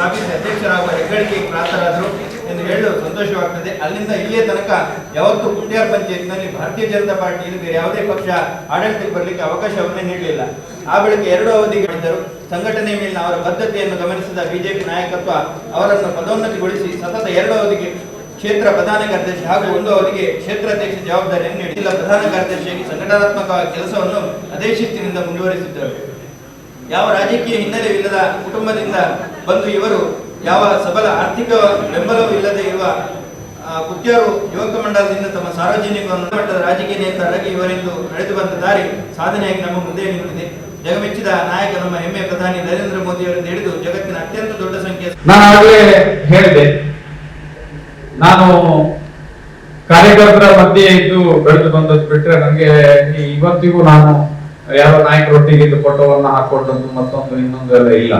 ಸ್ಥಾಪಿಸಿ ಅಧ್ಯಕ್ಷರಾಗುವ ಹೆಗ್ಗಳಿಕೆಗೆ ಪ್ರಾಪ್ತರಾದರು ಎಂದು ಹೇಳಲು ಸಂತೋಷವಾಗ್ತದೆ. ಅಲ್ಲಿಂದ ಇಲ್ಲಿಯ ತನಕ ಯಾವತ್ತೂ ಕುಟ್ಯಾರ್ ಪಂಚಾಯತ್ನಲ್ಲಿ ಭಾರತೀಯ ಜನತಾ ಪಾರ್ಟಿಯಲ್ಲಿ ಬೇರೆ ಯಾವುದೇ ಪಕ್ಷ ಆಡಳಿತಕ್ಕೆ ಬರಲಿಕ್ಕೆ ಅವಕಾಶವನ್ನೇ ನೀಡಲಿಲ್ಲ. ಆ ಬಳಿಕ ಎರಡು ಅವಧಿಗೆ ಮಾಡಿದ್ದರು. ಸಂಘಟನೆ ಮೇಲಿನ ಅವರ ಬದ್ಧತೆಯನ್ನು ಗಮನಿಸಿದ ಬಿಜೆಪಿ ನಾಯಕತ್ವ ಅವರನ್ನು ಪದೋನ್ನತಿಗೊಳಿಸಿ ಸತತ ಎರಡು ಅವಧಿಗೆ ಕ್ಷೇತ್ರ ಪ್ರಧಾನ ಕಾರ್ಯದರ್ಶಿ ಹಾಗೂ ಒಂದು ಅವಧಿಗೆ ಕ್ಷೇತ್ರಾಧ್ಯಕ್ಷ ಜವಾಬ್ದಾರಿಯನ್ನು ನೀಡಿಲ್ಲ ಪ್ರಧಾನ ಕಾರ್ಯದರ್ಶಿಯಾಗಿ ಸಂಘಟನಾತ್ಮಕ ಕೆಲಸವನ್ನು ಅದೇ ಶಿಸ್ತಿನಿಂದ ಮುಂದುವರಿಸಿದ್ದರು. ಯಾವ ರಾಜಕೀಯ ಹಿನ್ನೆಲೆಯಿಲ್ಲದ ಕುಟುಂಬದಿಂದ ಬಂದು ಇವರು ಯಾವ ಸಬಲ ಆರ್ಥಿಕ ಬೆಂಬಲವೂ ಇಲ್ಲದೆ ಇರುವ ಆ, ಕುಟ್ಯಾರು ಯುವಕ ಮಂಡಲದಿಂದ ತಮ್ಮ ಸಾರ್ವಜನಿಕ ಮಟ್ಟದ ರಾಜಕೀಯ ನೇತಾರಾಗಿ ಇವರಿಂದು ನಡೆದು ಬಂದ ದಾರಿ ಸಾಧನೆಯಾಗಿ ನಮ್ಮ ಮುಂದೆ ನಿಂತಿದೆ. ಜಗಮೆಚ್ಚಿದ ನಾಯಕ ನಮ್ಮ ಹೆಮ್ಮೆ ಪ್ರಧಾನಿ ನರೇಂದ್ರ ಮೋದಿ ಅವರಿಂದ ಹಿಡಿದು ಜಗತ್ತಿನ ಅತ್ಯಂತ ದೊಡ್ಡ ಸಂಖ್ಯೆ ನಾನು ಆಗಲೇ ಹೇಳಿದೆ ನಾನು ಕಾರ್ಯಕರ್ತರ ಮಧ್ಯೆ ಇದ್ದು ಬೆಳೆದು ಬಂದದ್ದು ಬಿಟ್ರೆ ನನಗೆ ಇವತ್ತಿಗೂ ನಾನು ಯಾವ ನಾಯಕರೊಟ್ಟಿಗೆ ಇದ್ದು ಫೋಟೋವನ್ನ ಹಾಕೊಂಡದ್ದು ಮತ್ತೊಂದು ಇನ್ನೊಂದು ಎಲ್ಲ ಇಲ್ಲ.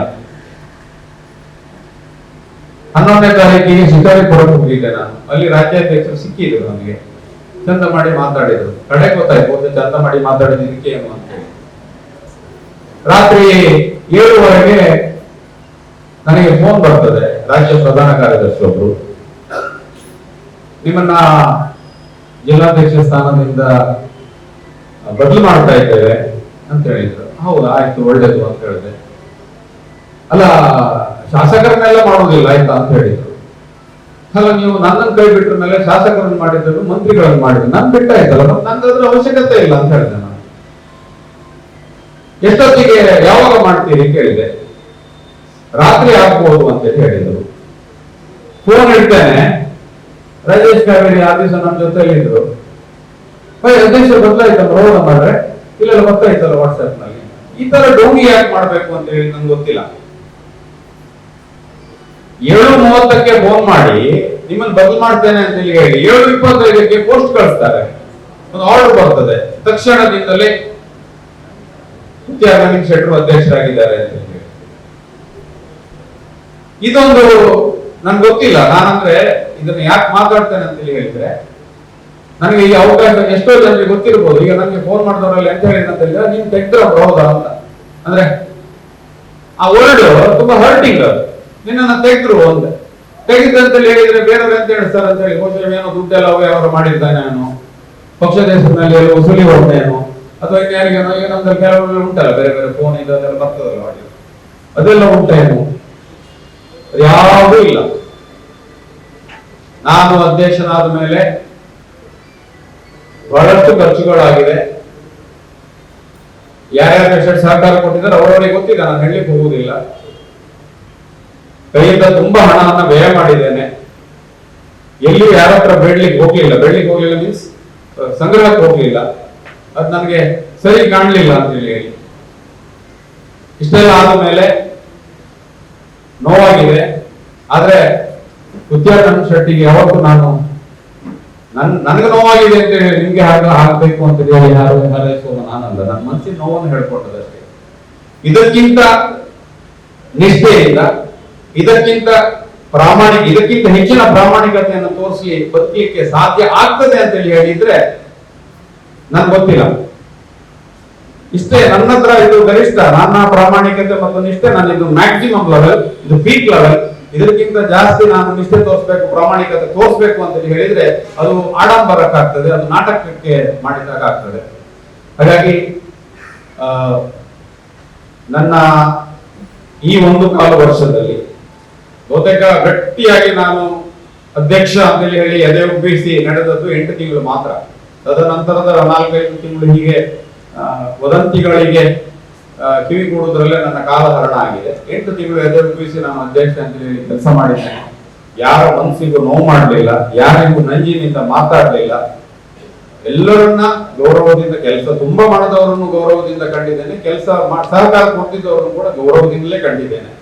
ಹನ್ನೊಂದನೇ ತಾರೀಕಿಗೆ ಶಿಕಾರಿಪುರಕ್ಕೆ ಹೋಗಿದ್ದೆ ನಾನು. ಅಲ್ಲಿ ರಾಜ್ಯಾಧ್ಯಕ್ಷರು ಸಿಕ್ಕಿದ್ರು ನಮಗೆ. ಚಂದ ಮಾಡಿ ಮಾತಾಡಿದ್ರು. ಕಡೆ ಗೊತ್ತಾಯ್ತು ಒಂದು ಚಂದ ಮಾಡಿ ಮಾತಾಡಿದ್ದಕ್ಕೆ ಏನು ರಾತ್ರಿ ಏಳುವರೆಗೆ ನನಗೆ ಫೋನ್ ಬರ್ತದೆ, ರಾಜ್ಯ ಪ್ರಧಾನ ಕಾರ್ಯದರ್ಶಿ ಒಬ್ರು. ನಿಮ್ಮನ್ನ ಜಿಲ್ಲಾಧ್ಯಕ್ಷ ಸ್ಥಾನದಿಂದ ಬದಲು ಮಾಡ್ತಾ ಇದ್ದೇವೆ. ಅಂತ ಹೇಳಿದ್ರು. ಹೌದಾ, ಆಯ್ತು, ಒಳ್ಳೇದು ಅಂತ ಹೇಳಿದೆ. ಅಲ್ಲ, ಶಾಸಕರನ್ನೆಲ್ಲ ಮಾಡುವುದಿಲ್ಲ, ಆಯ್ತಾ ಅಂತ ಹೇಳಿದ್ರು. ಅಲ್ಲ, ನೀವು ನನ್ನನ್ನು ಕೈ ಬಿಟ್ರ ಮೇಲೆ ಶಾಸಕರನ್ನು ಮಾಡಿದ್ರು ಮಂತ್ರಿಗಳನ್ನು ಮಾಡಿದ್ರು ನನ್ ಬಿಟ್ಟಾಯ್ತಲ್ಲ ನಂಗದ್ರ ಅವಶ್ಯಕತೆ ಇಲ್ಲ ಅಂತ ಹೇಳಿದೆ ನಾನು. ಎಷ್ಟೊತ್ತಿಗೆ ಯಾವಾಗ ಮಾಡ್ತೀರಿ ಕೇಳಿದೆ ರಾತ್ರಿ ಆಗ್ಬೋದು ಅಂತ ಹೇಳಿದ್ರು. ಫೋನ್ ಇಡ್ತೇನೆ. ರಾಜೇಶ್ ಕಾವೇರಿ ಆ ದಿವಸ ನಮ್ಮ ಜೊತೆಲಿ ಇದ್ರು ಭಯ ಅಧ್ಯಕ್ಷ ಮಾಡ್ರೆ ಇಲ್ಲೆಲ್ಲ ಬರ್ತಾ ಇತ್ತಲ್ಲ ವಾಟ್ಸ್ಆಪ್ನಲ್ಲಿ? ಈ ತರ ಡೋಂಗಿ ಯಾಕೆ ಮಾಡ್ಬೇಕು ಅಂತ ಹೇಳಿ ನಂಗೆ ಗೊತ್ತಿಲ್ಲ. ಏಳು ಮೂವತ್ತಕ್ಕೆ ಫೋನ್ ಮಾಡಿ ನಿಮ್ಮನ್ನು ಬದಲು ಮಾಡ್ತೇನೆ ಅಂತ ಹೇಳಿ ಹೇಳಿ ಏಳು ಇಪ್ಪತ್ತೈದಕ್ಕೆ ಪೋಸ್ಟ್ ಕಳಿಸ್ತಾರೆ. ಒಂದು ಆರ್ಡರ್ ಬರ್ತದೆ. ತಕ್ಷಣದಿಂದಲೇ ನಿತ್ಯಾನಂದ ಶೆಟ್ಟರು ಅಧ್ಯಕ್ಷರಾಗಿದ್ದಾರೆ ಅಂತ ಹೇಳಿ. ಇದೊಂದು ನನ್ಗೆ ಗೊತ್ತಿಲ್ಲ. ನಾನಂದ್ರೆ ಇದನ್ನ ಯಾಕೆ ಮಾತಾಡ್ತೇನೆ ಅಂತ ಹೇಳಿ ಹೇಳಿದ್ರೆ ನನಗೆ ಈ ಅವಕಾಶ ಎಷ್ಟೋ ಜನರಿಗೆ ಗೊತ್ತಿರ್ಬೋದು. ಈಗ ನನಗೆ ಫೋನ್ ಮಾಡಿದವರಲ್ಲಿ ಎಂತ ಹೇಳಿದ್ರೆ ನೀನ್ ತೆಗ್ದ್ರ ಹೌದಾ ಅಂತ. ಅಂದ್ರೆ, ಆ ವರ್ಡ್ ತುಂಬಾ ಹರ್ಟಿಂಗ್ ನಿನ್ನನ್ನು ತೆಗೆದ್ರು ಅಂತ ತೆಗಿದಂತ ಹೇಳಿದ್ರೆ ಬೇರೆಯವ್ರು ಎಂತ ಹೇಳ್ತಾರೆ ಅಂತ ಹೇಳಿ ಬಹುಶಃ ಏನೋ ದುಡ್ಡೆಲ್ಲ ಅವ್ಯವಹಾರ ಮಾಡಿದ್ದಾನೆ ನಾನು. ಪಕ್ಷ ದೇಶದಲ್ಲಿ ಎಲ್ಲ ವಸೂಲಿ ಹೊಡೆದೇನೋ ಅಥವಾ ಇನ್ಯಾರಿಗೇನೋ ಏನಂದ್ರೆ ಕೆಲವರು ಉಂಟಲ್ಲ, ಬೇರೆ ಬೇರೆ ಫೋನ್ ಇದು ಅದೆಲ್ಲ ಬರ್ತದಲ್ಲ ಮಾಡಿ ಅದೆಲ್ಲ ಉಂಟೇನು ಯಾವುದೂ ಇಲ್ಲ. ನಾನು ಅಧ್ಯಕ್ಷನಾದ ಮೇಲೆ ಬಹಳಷ್ಟು ಖರ್ಚುಗಳಾಗಿದೆ ಯಾರ್ಯಾರು ಎಷ್ಟು ಸಹಕಾರ ಕೊಟ್ಟಿದ್ದಾರೆ ಅವರವರಿಗೆ ಗೊತ್ತಿದೆ, ನಾನು ಹೇಳಲಿಕ್ಕೆ ಹೋಗುವುದಿಲ್ಲ. ಕೈಯಿಂದ ತುಂಬಾ ಹಣವನ್ನು ವ್ಯಯ ಮಾಡಿದ್ದೇನೆ. ಎಲ್ಲಿ ಯಾರ ಹತ್ರ ಬೇಡ್ಲಿಕ್ಕೆ ಹೋಗ್ಲಿಲ್ಲ. ಬೇಡ್ಲಿಕ್ಕೆ ಹೋಗ್ಲಿಲ್ಲ ಮೀನ್ಸ್ ಸಂಗ್ರಹಕ್ಕೆ ಹೋಗ್ಲಿಲ್ಲ. ಅದು ನನಗೆ ಸರಿ ಕಾಣ್ಲಿಲ್ಲ ಅಂತ ಹೇಳಿ ಹೇಳಿ. ಇಷ್ಟೆಲ್ಲ ಆದ ಮೇಲೆ ನೋವಾಗಿದೆ. ಆದ್ರೆ ಉದ್ಯಾನ ಶೆಟ್ಟಿಗೆ ಯಾವತ್ತು ನಾನು ನನ್, ನನಗೆ ನೋವಾಗಿದೆ ಅಂತ ಹೇಳಿ ನಿಮ್ಗೆ ಹಾಗ ಹಾಕ್ಬೇಕು ಅಂತ ಹೇಳಿ ಯಾರು ಹಾರೈಸುವ ನಾನಲ್ಲ. ನನ್ನ ಮನಸ್ಸಿನ ನೋವನ್ನು ಹೇಳ್ಕೊಟ್ಟದಷ್ಟೇ ಇದಕ್ಕಿಂತ ನಿಷ್ಠೆಯಿಂದ ಇದಕ್ಕಿಂತ ಪ್ರಾಮಾಣಿಕ, ಇದಕ್ಕಿಂತ ಹೆಚ್ಚಿನ ಪ್ರಾಮಾಣಿಕತೆಯನ್ನು ತೋರಿಸಿ ಬದುಕಲಿಕ್ಕೆ ಸಾಧ್ಯ ಆಗ್ತದೆ ಅಂತ ಹೇಳಿ ಹೇಳಿದ್ರೆ ನನ್ಗೆ ಗೊತ್ತಿಲ್ಲ. ಇಷ್ಟೇ ನನ್ನ ಹತ್ರ ಇದು ಗರಿಷ್ಠ, ನನ್ನ ಪ್ರಾಮಾಣಿಕತೆ ಮತ್ತು ನಿಷ್ಠೆ ನನ್ನ ಇದು ಮ್ಯಾಕ್ಸಿಮಮ್ ಲೆವೆಲ್ ಇದು ಪೀಕ್ ಲೆವೆಲ್ ಇದಕ್ಕಿಂತ ಜಾಸ್ತಿ ನಾನು ನಿಷ್ಠೆ ತೋರಿಸ್ಬೇಕು, ಪ್ರಾಮಾಣಿಕತೆ ತೋರಿಸ್ಬೇಕು ಅಂತ ಹೇಳಿ ಹೇಳಿದ್ರೆ ಅದು ಆಡಂಬರಕ್ಕಾಗ್ತದೆ, ಅದು ನಾಟಕಕ್ಕೆ ಮಾಡಿದಾಗ ಆಗ್ತದೆ ಹಾಗಾಗಿ ನನ್ನ ಈ ಒಂದು ಕಾಲು ವರ್ಷದಲ್ಲಿ ಬಹುತೇಕ ಗಟ್ಟಿಯಾಗಿ ನಾನು ಅಧ್ಯಕ್ಷ ಅಂತೇಳಿ ಹೇಳಿ ಎದೆ ಉಬ್ಬಿಸಿ ನಡೆದದ್ದು ಎಂಟು ತಿಂಗಳು ಮಾತ್ರ. ತದನಂತರದ ನಾಲ್ಕೈದು ತಿಂಗಳು ಹೀಗೆ ವದಂತಿಗಳಿಗೆ ಆ, ಕಿವಿಗೂಡುವುದರಲ್ಲೇ ನನ್ನ ಕಾಲ ಹರಣ ಆಗಿದೆ. ಎಂಟು ತಿಂಗಳು ಎದೆ ಉಬ್ಬಿಸಿ ನಾನು ಅಧ್ಯಕ್ಷ ಅಂತ ಕೆಲಸ ಮಾಡಿದ್ದೇನೆ ಯಾರ ಮನಸ್ಸಿಗೂ ನೋವು ಮಾಡಲಿಲ್ಲ ಯಾರಿಗೂ ನಂಜಿನಿಂದ ಮಾತಾಡಲಿಲ್ಲ. ಎಲ್ಲರನ್ನ ಗೌರವದಿಂದ ಕೆಲಸ ತುಂಬಾ ಮಾಡದವರನ್ನು ಗೌರವದಿಂದ ಕಂಡಿದ್ದೇನೆ. ಕೆಲಸ ಸರ್ಕಾರ ಕೊಟ್ಟಿದ್ದವರನ್ನು ಕೂಡ ಗೌರವದಿಂದಲೇ ಕಂಡಿದ್ದೇನೆ.